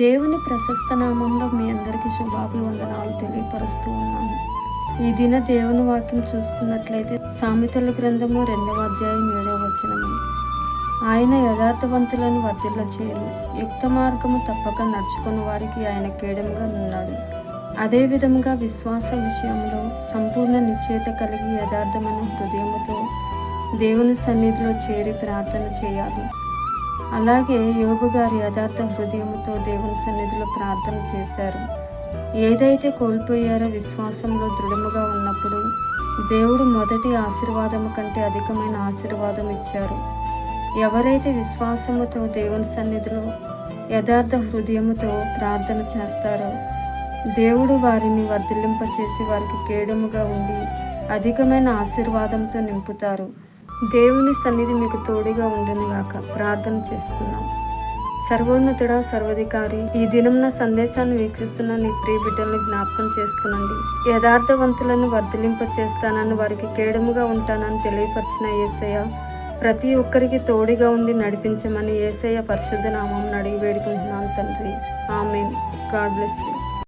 దేవుని ప్రశస్త నామంలో మీ అందరికీ శుభాభివందనాలు తెలియపరుస్తూ ఉన్నాను. ఈ దిన దేవుని వాక్యం చూసుకున్నట్లయితే సామెతల గ్రంథము రెండవ అధ్యాయం ఏడవ వచనము. ఆయన యథార్థవంతులను వర్ధిల్ల చేయను. యుక్త మార్గము తప్పక నడుచుకుని వారికి ఆయన కేడంగా ఉన్నాడు అదే విధముగా విశ్వాస విషయంలో సంపూర్ణ నిశ్చేత కలిగి యథార్థమైన హృదయముతో దేవుని సన్నిధిలో చేరి ప్రార్థన చేయాలి. అలాగే యోగు గారి యథార్థ హృదయముతో దేవుని సన్నిధిలో ప్రార్థన చేశారు. ఏదైతే కోల్పోయారో విశ్వాసంలో దృఢముగా ఉన్నప్పుడు దేవుడు మొదటి ఆశీర్వాదము కంటే అధికమైన ఆశీర్వాదం ఇచ్చారు. ఎవరైతే విశ్వాసముతో దేవుని సన్నిధిలో యథార్థ హృదయముతో ప్రార్థన చేస్తారో దేవుడు వారిని వర్ధిల్లింపచేసి వారికి కేడముగా ఉండి అధికమైన ఆశీర్వాదంతో నింపుతారు. దేవుని సన్నిధి మీకు తోడుగా ఉండును గాక ప్రార్థన చేసుకున్నాం. సర్వోన్నతుడ సర్వధికారి ఈ దినంన సందేశాన్ని వీక్షిస్తున్న నీ ప్రియ బిడ్డలను జ్ఞాపకం చేసుకునండి. యథార్థవంతులను వర్ధలింప చేస్తానని వారికి కేడముగా ఉంటానని తెలియపరిచిన ఏసయ్య ప్రతి ఒక్కరికి తోడుగా ఉండి నడిపించమని ఏసయ్య పరిశుద్ధ నామం అడిగి వేడుకుంటున్నాను తండ్రి. ఆమెన్. God bless you.